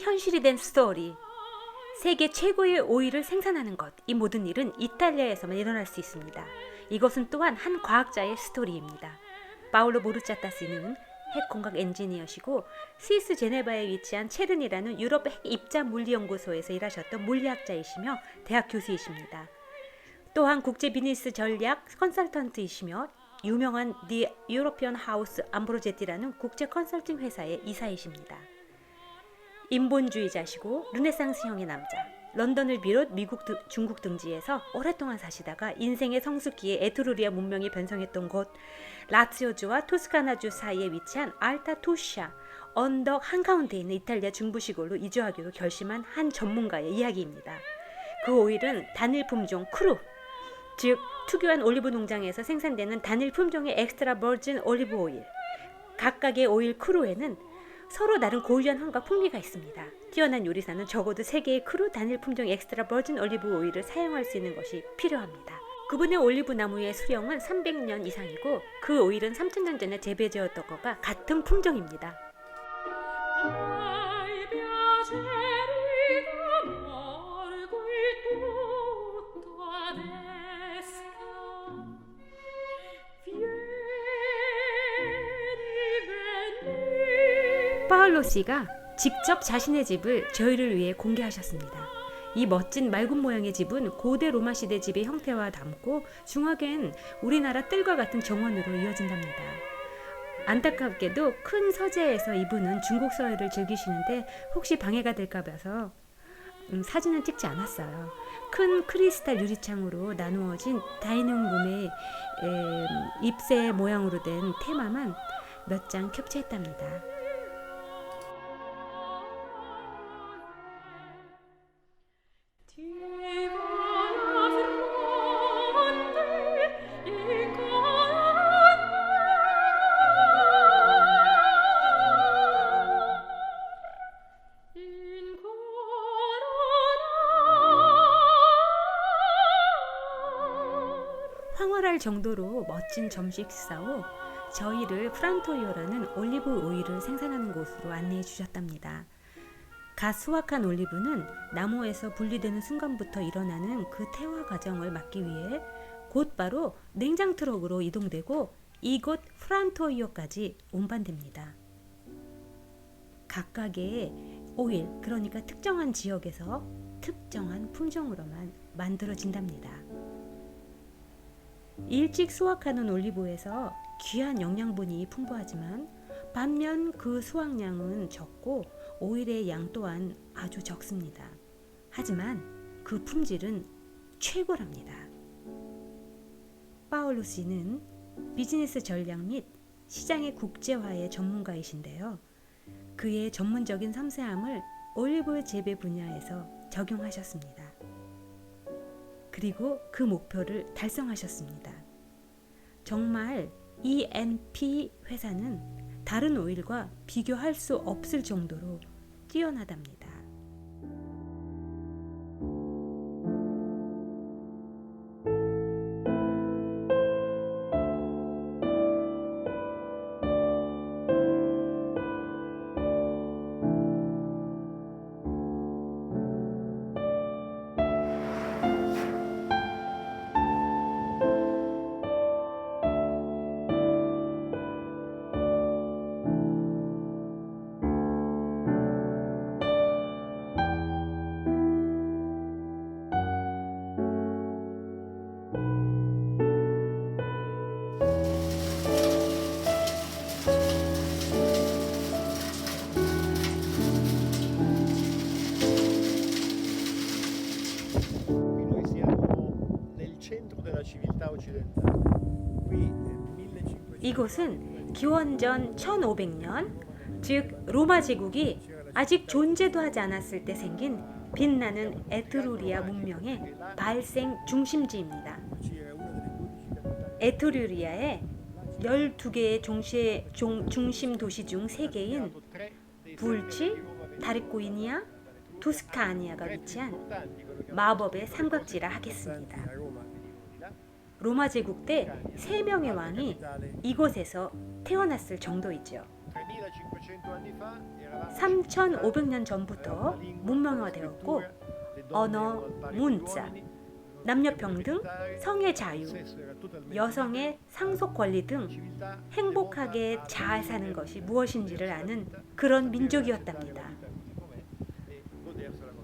현실이 된 스토리. 세계 최고의 오일을 생산하는 것. 이 모든 일은 이탈리아에서만 일어날 수 있습니다. 이것은 또한 한 과학자의 스토리입니다. 파울로 모르차타스는 핵 공학 엔지니어시고 스위스 제네바에 위치한 체른이라는 유럽 핵 입자 물리 연구소에서 일하셨던 물리학자이시며 대학 교수이십니다. 또한 국제 비즈니스 전략 컨설턴트이시며 유명한 디 유로피언 하우스 암브로제티라는 국제 컨설팅 회사의 이사이십니다. 인본주의자시고 르네상스형의 남자. 런던을 비롯 미국, 등- 중국 등지에서 오랫동안 사시다가 인생의 성숙기에 에트루리아 문명이 변성했던 곳 라츠오주와 토스카나주 사이에 위치한 알타 토시아 언덕 한가운데 있는 이탈리아 중부 시골로 이주하기로 결심한 한 전문가의 이야기입니다. 그 오일은 단일 품종 크루 즉 특유한 올리브 농장에서 생산되는 단일 품종의 엑스트라 버진 올리브 오일. 각각의 오일 크루에는 서로 다른 고유한 향과 풍미가 있습니다. 뛰어난 요리사는 적어도 세 개의 크루 단일 품종 엑스트라 버진 올리브 오일을 사용할 수 있는 것이 필요합니다. 그분의 올리브 나무의 수령은 300년 이상이고 그 오일은 3000년 전에 재배되었던 것과 같은 품종입니다. 파울로 씨가 직접 자신의 집을 저희를 위해 공개하셨습니다. 이 멋진 맑은 모양의 집은 고대 로마 시대 집의 형태와 닮고 중앙엔 우리나라 뜰과 같은 정원으로 이어진답니다. 안타깝게도 큰 서재에서 이분은 중국 서예를 즐기시는데 혹시 방해가 될까 봐서 음, 사진은 찍지 않았어요. 큰 크리스탈 유리창으로 나누어진 다이닝 룸의 에, 잎새 모양으로 된 테마만 몇 장 캡처했답니다. 할 정도로 멋진 점식사 후 저희를 프란토이오라는 올리브 오일을 생산하는 곳으로 안내해 주셨답니다. 갓 수확한 올리브는 나무에서 분리되는 순간부터 일어나는 그 태화 과정을 막기 위해 곧바로 냉장 트럭으로 이동되고 이곳 프란토이오까지 운반됩니다. 각각의 오일, 그러니까 특정한 지역에서 특정한 품종으로만 만들어진답니다. 일찍 수확하는 올리브에서 귀한 영양분이 풍부하지만 반면 그 수확량은 적고 오일의 양 또한 아주 적습니다. 하지만 그 품질은 최고랍니다. 파울루 씨는 비즈니스 전략 및 시장의 국제화의 전문가이신데요. 그의 전문적인 섬세함을 올리브 재배 분야에서 적용하셨습니다. 그리고 그 목표를 달성하셨습니다. 정말 ENP 회사는 다른 오일과 비교할 수 없을 정도로 뛰어나답니다. 이곳은 기원전 1500년, 즉 로마 제국이 아직 존재도 하지 않았을 때 생긴 빛나는 에트루리아 문명의 발생 중심지입니다. era una delle 12 capitali. 에트루리아의 12개의 종시, 종, 중심 도시 중 3개인 Tre dei 불치, 다리코이니아, 투스카니아가 위치한 마법의 삼각지라 하겠습니다. 로마 제국 때 3명의 왕이 이곳에서 태어났을 정도이죠. 2500 anni fa eravamo 3,500년 전부터 문명화되었고 언어, 문자, 남녀 평등, 성의 자유, 여성의 상속 권리 등 행복하게 잘 사는 것이 무엇인지를 아는 그런 민족이었답니다.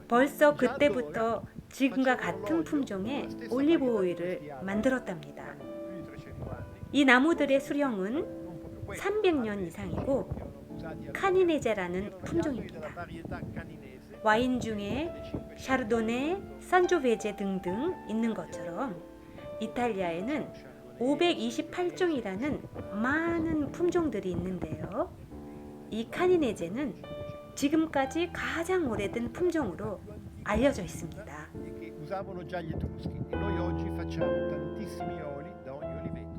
벌써 그때부터 지금과 같은 품종의 올리브 오일을 만들었답니다. 이 나무들의 수령은 300년 이상이고 카니네제라는 품종입니다. 와인 중에 샤르도네, 산조베제 등등 있는 것처럼 이탈리아에는 528종이라는 많은 품종들이 있는데요. 이 카니네제는 지금까지 가장 오래된 품종으로 알려져 있습니다. E usavano già gli Etruschi e noi oggi facciamo tantissimi oli da ogni oliveto.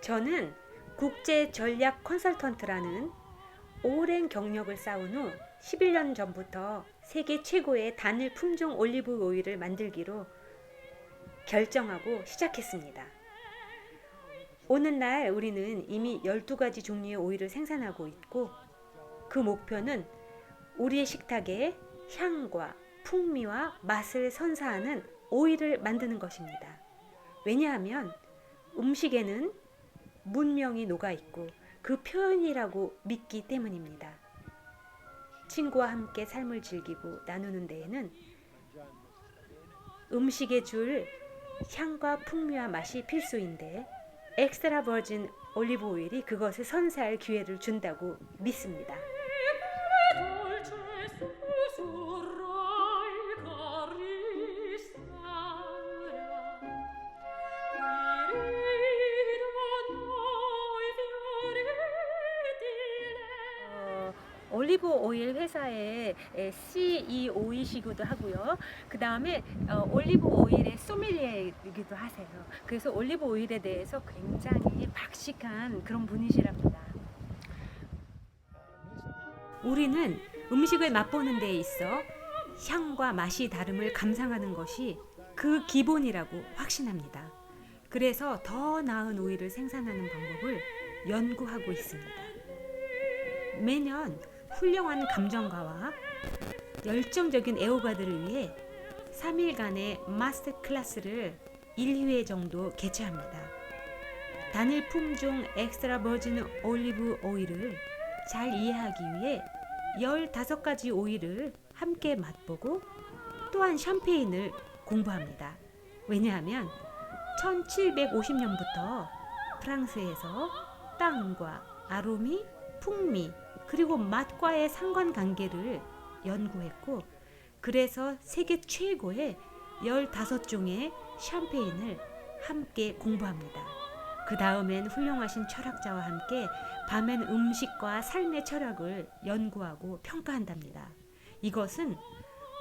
저는 국제 전략 컨설턴트라는 오랜 경력을 쌓은 후 11년 전부터 세계 최고의 단일 품종 올리브 오일을 만들기로 결정하고 시작했습니다. 오늘날 우리는 이미 12가지 종류의 오일을 생산하고 있고 그 목표는 우리의 식탁에 향과 풍미와 맛을 선사하는 오일을 만드는 것입니다. 왜냐하면 음식에는 문명이 녹아 있고 그 표현이라고 믿기 때문입니다. 친구와 함께 삶을 즐기고 나누는 데에는 음식에 줄 향과 풍미와 맛이 필수인데 엑스트라 버진 올리브 오일이 그것을 선사할 기회를 준다고 믿습니다. 회사의 에, CEO이시기도 하고요. 그 다음에 어, 올리브 오일의 소믈리에이기도 하세요. 그래서 올리브 오일에 대해서 굉장히 박식한 그런 분이시랍니다. 우리는 음식을 맛보는 데 있어 향과 맛이 다름을 감상하는 것이 그 기본이라고 확신합니다. 그래서 더 나은 오일을 생산하는 방법을 연구하고 있습니다. 매년 훌륭한 감정가와 열정적인 애호가들을 위해 3일간의 마스터 클래스를 1, 2회 정도 개최합니다. 단일 품종 엑스트라 버진 올리브 오일을 잘 이해하기 위해 15가지 오일을 함께 맛보고 또한 샴페인을 공부합니다. 왜냐하면 1750년부터 프랑스에서 땅과 아로미, 풍미, 그리고 맛과의 상관관계를 연구했고 그래서 세계 최고의 15종의 샴페인을 함께 공부합니다. 그 다음엔 훌륭하신 철학자와 함께 밤엔 음식과 삶의 철학을 연구하고 평가한답니다. 이것은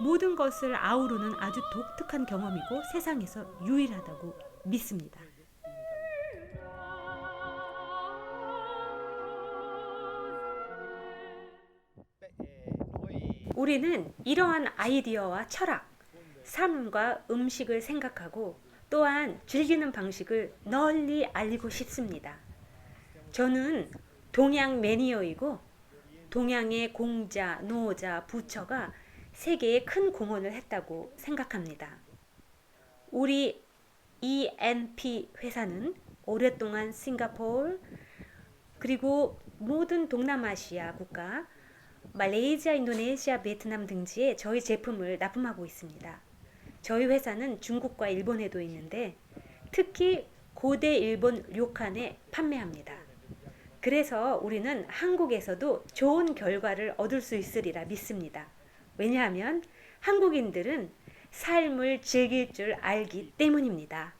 모든 것을 아우르는 아주 독특한 경험이고 세상에서 유일하다고 믿습니다. 우리는 이러한 아이디어와 철학, 삶과 음식을 생각하고 또한 즐기는 방식을 널리 알리고 싶습니다. 저는 동양 매니어이고 동양의 공자, 노자, 부처가 세계에 큰 공헌을 했다고 생각합니다. 우리 ENP 회사는 오랫동안 싱가포르 그리고 모든 동남아시아 국가 말레이시아, 인도네시아, 베트남 등지에 저희 제품을 납품하고 있습니다. 저희 회사는 중국과 일본에도 있는데 특히 고대 일본 료칸에 판매합니다. 그래서 우리는 한국에서도 좋은 결과를 얻을 수 있으리라 믿습니다. 왜냐하면 한국인들은 삶을 즐길 줄 알기 때문입니다.